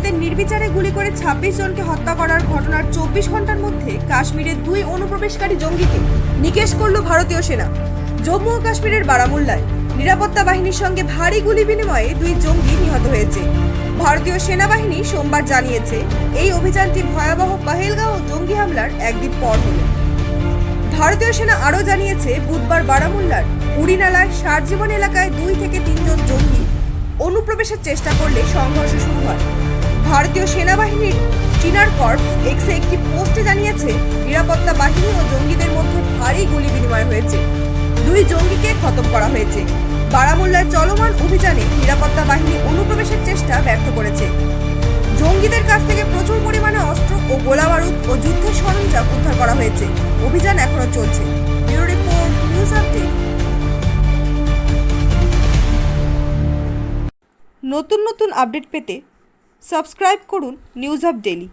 জঙ্গিদের নির্বিচারে গুলি করে ছাব্বিশ জনকে হত্যা করার ঘটনার চব্বিশ ঘণ্টার মধ্যে কাশ্মীরের দুই অনুপ্রবেশকারী জঙ্গিকে নিকেশ করল ভারতীয় সেনা। জম্মু ও কাশ্মীরের বারামুল্লায় নিরাপত্তা বাহিনীর সঙ্গে ভারী গুলি বিনিময়ে দুই জঙ্গি নিহত হয়েছে। ভারতীয় সেনাবাহিনী সোমবার জানিয়েছে, এই অভিযানটি ভয়াবহ পাহেলগাঁও জঙ্গি হামলার একদিন পর হলো। ভারতীয় সেনা আরও জানিয়েছে, বুধবার বারামুল্লার উড়িনালায় সারজীবন এলাকায় দুই থেকে তিনজন জঙ্গি অনুপ্রবেশের চেষ্টা করলে সংঘর্ষ শুরু হয়। ভারতীয় সেনাবাহিনীর চিনার কর্পস এক্সে একটি পোস্টে জানিয়েছে, নিরাপত্তা বাহিনী ও জঙ্গিদের মধ্যে ভারী গুলি বিনিময় হয়েছে। দুই জঙ্গিকে খতম করা হয়েছে। বারামুল্লার চলমান অভিযানে নিরাপত্তা বাহিনী অনুপ্রবেশের চেষ্টা ব্যর্থ করেছে। জঙ্গিদের কাছ থেকে প্রচুর পরিমাণে অস্ত্র ও গোলাবারুদ ও যুদ্ধের সরঞ্জাম উদ্ধার করা হয়েছে। অভিযান এখনও চলছে। Bureau report, news update. নতুন নতুন আপডেট পেতে সাবস্ক্রাইব করুন নিউজ আপ ডেলি